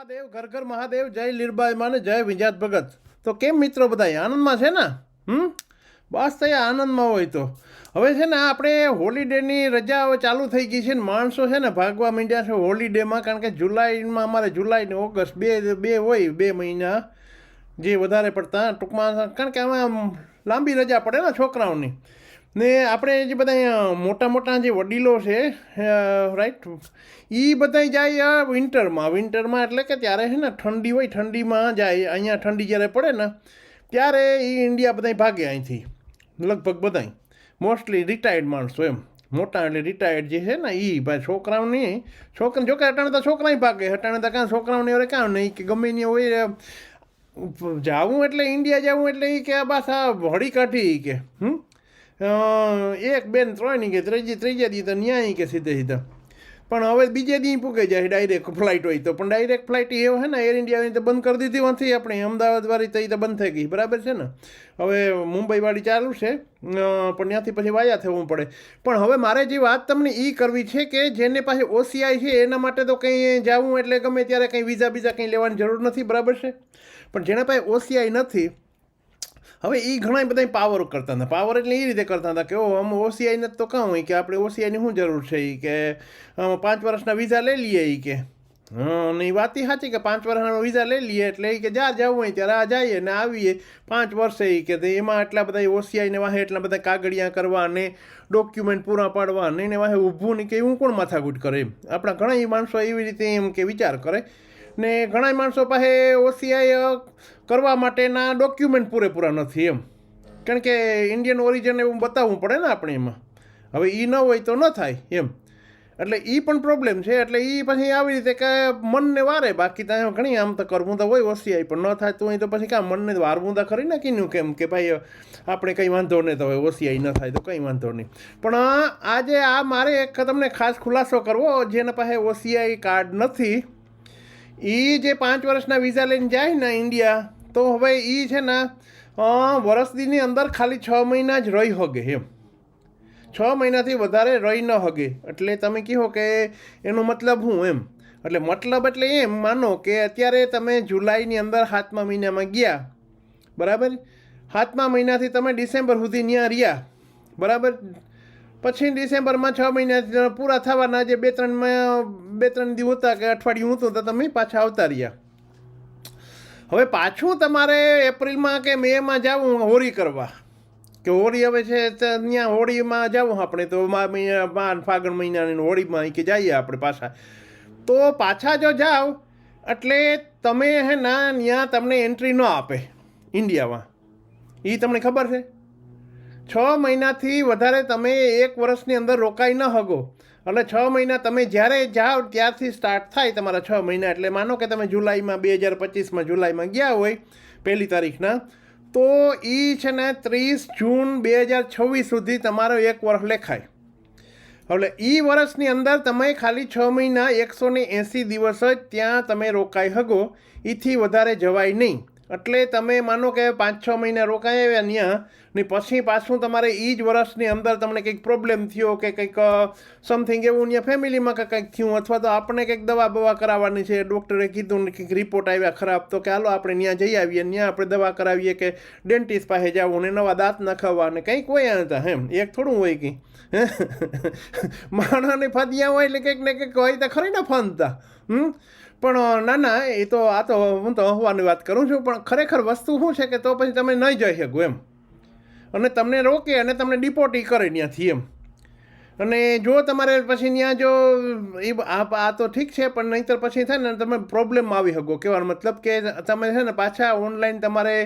મહાદેવ, ઘર ઘર મહાદેવ, જય લીરબાઈ માને, જય વિંજાત ભગત. તો કેમ મિત્રો બધા આનંદમાં છે ને? હમ? બસ થયા આનંદમાં હોય તો. હવે છે ને આપણે હોલિડેની રજા હવે ચાલુ થઈ ગઈ છે ને, માણસો છે ને ભાગવા માંડ્યા છે હોલિડેમાં, કારણ કે જુલાઈમાં અમારે જુલાઈ ને ઓગસ્ટ બે બે હોય, બે મહિના જે વધારે પડતા ટૂંકમાં, કારણ કે આમાં લાંબી રજા પડે ને છોકરાઓની. ને આપણે જે બધા મોટા મોટા જે વડીલો છે રાઈટ એ બધા જાય વિન્ટરમાં વિન્ટરમાં એટલે કે ત્યારે છે ને ઠંડી હોય, ઠંડીમાં જાય, અહીંયા ઠંડી જ્યારે પડે ને, ત્યારે એ ઇન્ડિયા બધા ભાગે અહીંથી. લગભગ બધા મોસ્ટલી રિટાયર્ડ માણસો એમ. મોટા એટલે રિટાયર્ડ જે છે ને એ ભાઈ છોકરાઓની છોકરા જોકે અટાણે તો છોકરા ભાગે અટાણે તો કાં છોકરાઓને હવે કાં નહીં, કે ગમે નહીં હોય જાવું એટલે ઇન્ડિયા જવું એટલે એ કે બસ આ હળી કાઢી કે, હમ? એક બેન ત્રણ કે ત્રીજી, ત્રીજા દી તો ન્યાય કે સીધે સીધા. પણ હવે બીજે દી પૂકે જાય ડાયરેક્ટ ફ્લાઇટ હોય તો. પણ ડાયરેક્ટ ફ્લાઇટ એવો છે ને એર ઇન્ડિયાની તો બંધ કરી દીધી નથી આપણે. અમદાવાદવાળી તો એ તો બંધ થઈ ગઈ. બરાબર છે ને? હવે મુંબઈવાળી ચાલુ છે. પણ ત્યાંથી પછી વાયા થવું પડે. પણ હવે મારે જે વાત તમને એ કરવી છે કે જેને પાસે ઓસીઆઈ છે, એના માટે તો કંઈ જવું એટલે ગમે ત્યારે કંઈ વિઝા બીઝા કંઈ લેવાની જરૂર નથી. બરાબર છે? પણ જેના પાસે ઓસીઆઈ નથી હવે એ ઘણા બધા પાવર કરતા હતા. પાવર એટલે એ રીતે કરતા હતા કે આમ ઓસીઆઈ નથી તો કહું હોય કે આપણે ઓસીઆઈની શું જરૂર છે એ કે પાંચ વર્ષના વિઝા લઈ લઈએ એ કે. અને એ વાત સાચી કે પાંચ વર્ષના વિઝા લઈ લઈએ એટલે એ કે જ્યાં જવું હોય ત્યારે આ જઈએ ને આવીએ. પાંચ વર્ષે એ કે એમાં આટલા બધા ઓસીઆઈને વાહે એટલા બધા કાગળિયા કરવા ને ડોક્યુમેન્ટ પૂરા પાડવા ને એને વાહે ઊભું ને કે એવું કોણ માથાકૂટ કરે આપણા ઘણા માણસો એવી રીતે એમ કે વિચાર કરે ને ઘણા માણસો પાસે ઓસીઆઈ કરવા માટેના ડોક્યુમેન્ટ પૂરેપૂરા નથી એમ. કારણ કે ઇન્ડિયન ઓરિજિન એવું બતાવવું પડે ને આપણે એમાં. હવે એ ન હોય તો ન થાય એમ. એટલે એ પણ પ્રોબ્લેમ છે, એટલે એ પછી આવી રીતે કે મનને વારે બાકી તો ઘણી આમ તો કરવું તો હોય ઓસીઆઈ પણ ન થાય તો અહીં તો પછી કાં મનને વારવું તો ખરી નાખીને કેમ કે ભાઈ, આપણે કંઈ વાંધો નહીં તો હવે ઓસીઆઈ ન થાય તો કંઈ વાંધો નહીં. પણ આજે આ મારે એક તમને ખાસ ખુલાસો કરવો, જેના પાસે ઓસીઆઈ કાર્ડ નથી. એ જે પાંચ વર્ષના વિઝા લઈને જાય ને ઇન્ડિયા તો હવે એ છે ને વરસદીની અંદર ખાલી છ મહિના જ રહી હગે એમ. છ મહિનાથી વધારે રહી ન હગે. એટલે તમે કહો કે એનો મતલબ શું એમ? એટલે મતલબ એટલે એમ, માનો કે અત્યારે તમે જુલાઈની અંદર સાતમા મહિનામાં ગયા, બરાબર? સાતમા મહિનાથી તમે ડિસેમ્બર સુધી ત્યાં રહ્યા, બરાબર? પછી ડિસેમ્બરમાં છ મહિના પૂરા થવાના જે બે ત્રણ બે ત્રણ દિવસ હતા કે અઠવાડિયું હતું તો તમે પાછા આવતા રહ્યા. હવે પાછું તમારે એપ્રિલમાં કે મેમાં જવું હોળી કરવા. કે હોળી હવે છે ત્યાં હોળીમાં જવું આપણે તો મહિના ફાગણ મહિનાની હોળીમાં કે જઈએ આપણે પાછા. તો પાછા જો જાઓ એટલે તમે હે ના ત્યાં તમને એન્ટ્રી ન આપે ઇન્ડિયામાં. એ તમને ખબર છે? છ મહિનાથી વધારે તમે એક વર્ષની અંદર રોકાઈ ન હગો. એટલે છ મહિના તમે જ્યારે જાઓ ત્યારથી સ્ટાર્ટ થાય તમારા છ મહિના. એટલે માનો કે તમે જુલાઈમાં બે હજાર પચીસમાં જુલાઈમાં ગયા હોય પહેલી તારીખના, તો એ છે ને ત્રીસ જૂન બે હજાર છવ્વીસ સુધી તમારો એક વર્ષ લેખાય. એટલે એ વર્ષની અંદર તમે ખાલી છ મહિના એકસો ને એંસી દિવસ જ ત્યાં તમે રોકાઈ હગો. એથી વધારે જવાય નહીં. એટલે તમે માનો કે પાંચ છ મહિના રોકાઈ આવ્યા ત્યાં ને પછી પાછું તમારે એ જ વર્ષની અંદર તમને કંઈક પ્રોબ્લેમ થયો કે કંઈક સમથિંગ એવું ત્યાં ફેમિલીમાં કે કંઈક થયું અથવા તો આપણે કંઈક દવા બવા કરાવવાની છે ડૉક્ટરે કીધું ને કંઈક રિપોર્ટ આવ્યા ખરાબ, તો કે હાલો આપણે ત્યાં જઈ આવીએ ત્યાં આપણે દવા કરાવીએ કે ડેન્ટિસ્ટ પાસે જવું ને નવા દાંત નખાવવા ને કંઈક હોય હતા એમ, એક થોડું હોય કે માણસને ફદિયા હોય એટલે કંઈક ને કંઈક હોય તો ખરી ને ફનતા હમ? પણ ના ના, એ તો, આ તો હું તો હોવાની વાત કરું છું, પણ ખરેખર વસ્તુ શું છે કે તો પછી તમે નહીં જઈ શકો એમ. અને તમને રોકે અને તમને ડિપોર્ટી કરે ત્યાંથી એમ. અને જો તમારે પછી ત્યાં જો એ આ તો ઠીક છે, પણ નહીંતર પછી થાય ને તમે પ્રોબ્લેમ આવી શકો. કહેવાનો મતલબ કે તમે છે ને પાછા ઓનલાઈન તમારે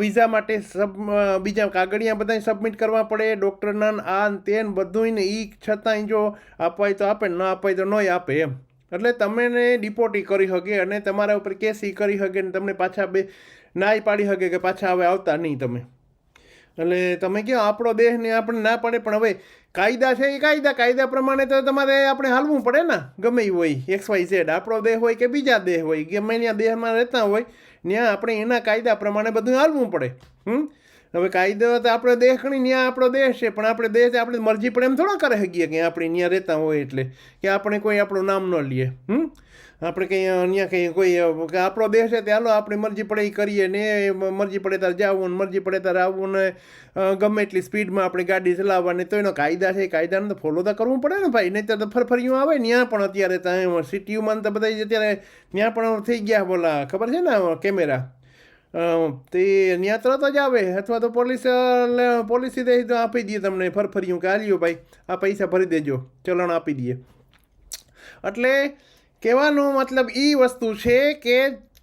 વિઝા માટે સબ બીજા કાગળિયા બધા સબમિટ કરવા પડે ડૉક્ટરના આ તે બધું ને એ છતાંય જો અપાય તો આપે, ન અપાય તો નહીં આપે એમ. એટલે તમને ડિપોર્ટી કરી શકે અને તમારા ઉપર કેસ કરી શકે ને તમને પાછા બે નાય પાડી શકે કે પાછા હવે આવતા નહીં તમે. એટલે તમે કહો, આપણો દેહને આપણે ના પડે, પણ હવે કાયદા છે એ કાયદા. કાયદા પ્રમાણે તો તમારે આપણે હાલવું પડે ને, ગમે એ હોય એક્સ વાય ઝેડ આપણો દેહ હોય કે બીજા દેહ હોય, ગમે ત્યાં દેહમાં રહેતા હોય, ત્યાં આપણે એના કાયદા પ્રમાણે બધું હાલવું પડે. હમ? હવે કાયદો તો આપણો દેશ ઘણી ત્યાં આપણો દેશ છે, પણ આપણે દેશ આપણી મરજી પણ એમ થોડા કરે શકીએ કે આપણે ત્યાં રહેતા હોય એટલે, કે આપણે કોઈ આપણું નામ ન લઈએ. હમ? આપણે કંઈ અહીંયા કંઈ કોઈ આપણો દેશ છે તે હાલો, આપણી મરજી પડે એ કરીએ ને મરજી પડે ત્યારે જવું ને મરજી પડે ત્યારે આવવું ને ગમે એટલી સ્પીડમાં આપણે ગાડી ચલાવવાની, તો એનો કાયદા છે, એ કાયદાને તો ફોલો તો કરવું પડે ને ભાઈ નહીં તો ફરફરીઓ આવે ત્યાં પણ અત્યારે ત્યાં સિટીઓમાં તો બધા અત્યારે ત્યાં પણ થઈ ગયા બોલા, ખબર છે ને કેમેરા? તે ત્યાં તરત જ આવે, અથવા તો પોલીસ પોલીસ સીધે સીધું આપી દઈએ તમને ફરફરિયું કે હાલ્યો ભાઈ, આ પૈસા ભરી દેજો, ચલણ આપી દઈએ એટલે કહેવાનો મતલબ એ વસ્તુ છે કે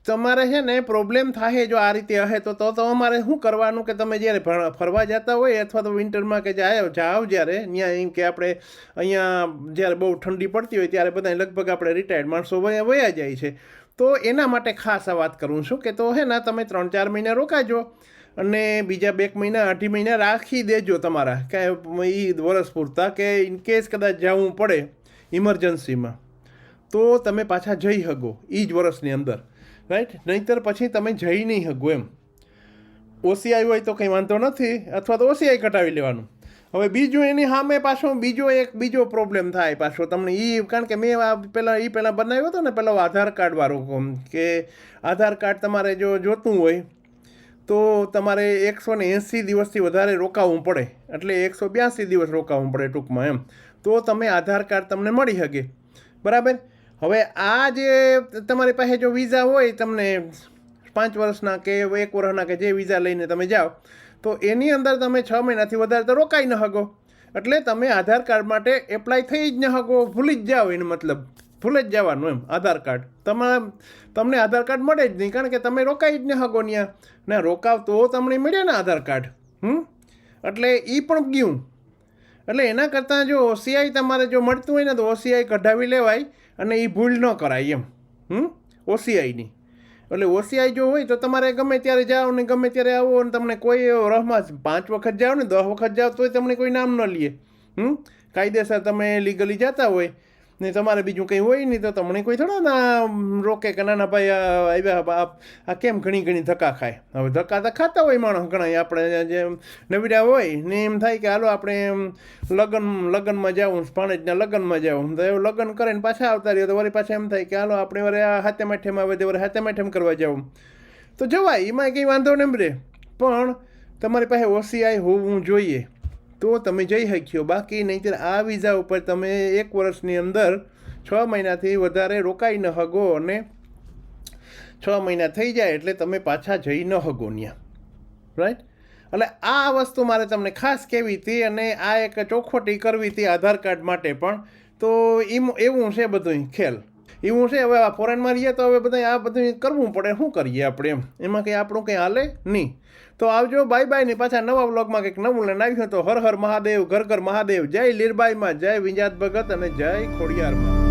તમારે છે ને પ્રોબ્લેમ થાય જો આ રીતે હશે તો તો તમારે શું કરવાનું કે તમે જ્યારે ફરવા જતા હોય અથવા તો વિન્ટરમાં કે જાઓ જાઓ જ્યારે ત્યાં એમ કે આપણે અહીંયા જ્યારે બહુ ઠંડી પડતી હોય ત્યારે બધા લગભગ આપણે રિટાયર્ડ માણસો વયા જાય છે. તો એના માટે ખાસ આ વાત કરું છું કે તો હે ને તમે ત્રણ ચાર મહિના રોકાજો અને બીજા બે મહિના, અઢી મહિના રાખી દેજો તમારા. કે એ વરસ પૂરતા કે ઇન કેસ કદાચ જવું પડે ઇમરજન્સીમાં તો તમે પાછા જઈ શકો એ જ વર્ષની અંદર રાઈટ નહીંતર પછી તમે જઈ નહીં શકો એમ. ઓસીઆઈ હોય તો કંઈ વાંધો નથી, અથવા તો ઓસીઆઈ કટાવી લેવાનું. હવે બીજું એની સામે પાછો બીજો એક બીજો પ્રોબ્લેમ થાય પાછો તમને એ કારણ કે મેં આ પહેલાં એ પહેલાં બનાવ્યો હતો ને, પેલો આધાર કાર્ડવાળો કે આધાર કાર્ડ તમારે જો જોતું હોય, તો તમારે એકસો ને એંસી દિવસથી વધારે રોકાવવું પડે. એટલે એકસો બ્યાસી દિવસ રોકાવવું પડે ટૂંકમાં એમ. તો તમે આધાર કાર્ડ તમને મળી શકે બરાબર? હવે આ જે તમારી પાસે જો વિઝા હોય તમને પાંચ વર્ષના કે એક વર્ષના કે જે વિઝા લઈને તમે જાઓ, તો એની અંદર તમે છ મહિનાથી વધારે તો રોકાઈ ન શકો. એટલે તમે આધાર કાર્ડ માટે એપ્લાય થઈ જ ન શકો, ભૂલી જ જાઓ એનો મતલબ. ભૂલે જ જવાનું એમ, આધાર કાર્ડ. તમારે તમને આધાર કાર્ડ મળે જ નહીં, કારણ કે તમે રોકાઈ જ ન શકો ત્યાં ના રોકાવ તો તમને મળે ને આધાર કાર્ડ. હમ? એટલે એ પણ ગયું. એટલે એના કરતાં જો ઓસીઆઈ તમારે જો મળતું હોય ને તો ઓસીઆઈ કઢાવી લેવાય. અને એ ભૂલ ન કરાય એમ. હમ? ઓસીઆઈની. એટલે ઓસીઆઈ જો હોય તો તમારે ગમે ત્યારે જાઓ ને ગમે ત્યારે આવો અને તમને કોઈ રહમાં પાંચ વખત જાઓ ને દસ વખત જાઓ તોય તમને કોઈ નામ ન લે. હમ? કાયદેસર તમે લીગલી જતા હોય ને તમારે બીજું કંઈ હોય નહીં તો તમને કોઈ થોડો ના રોકે કે ના ના ભાઈ આવ્યા, આ- કેમ ઘણી ઘણી ધક્કા ખાય? હવે ધક્કા તો ખાતા હોય માણસ ઘણા આપણે જે નવીડા હોય ને એમ થાય કે હાલો આપણે લગ્ન, લગ્નમાં જાવું ભાણેજના લગ્નમાં જાવું તો એવું લગ્ન કરીને પાછા આવતા રહ્યો તો વળી પાછા એમ થાય કે હાલો આપણે વરે આ હાથે માઠેમાં આવે તો વરે હાથે માઠેમ કરવા જાવું તો જવાય એમાં કંઈ વાંધો નહીં રે પણ તમારી પાસે ઓસીઆઈ હોવું જોઈએ. તો તમે જઈ શક્યો બાકી નહીંતર આ વિઝા ઉપર તમે એક વર્ષની અંદર છ મહિનાથી વધારે રોકાઈ ન હગો અને છ મહિના થઈ જાય એટલે તમે પાછા જઈ ન હગો ત્યાં રાઈટ એટલે આ વસ્તુ મારે તમને ખાસ કહેવી હતી અને આ એક ચોખવટી કરવી હતી આધાર કાર્ડ માટે પણ. તો એમ એવું છે બધું ખેલ. એવું છે, હવે આ ફોરેનમાં રહીએ તો હવે બધા આ બધું કરવું પડે, શું કરીએ આપણે એમ? એમાં કંઈ આપણું કંઈ હાલે નહીં. તો આવજો બાય બાય ને પાછા નવા બ્લોગમાં કંઈક નવું લઈને આવ્યું તો હર હર મહાદેવ, ઘર ઘર મહાદેવ, જય લીરબાઈમાં, જય વિંજાત ભગત અને જય ખોડિયારમાં.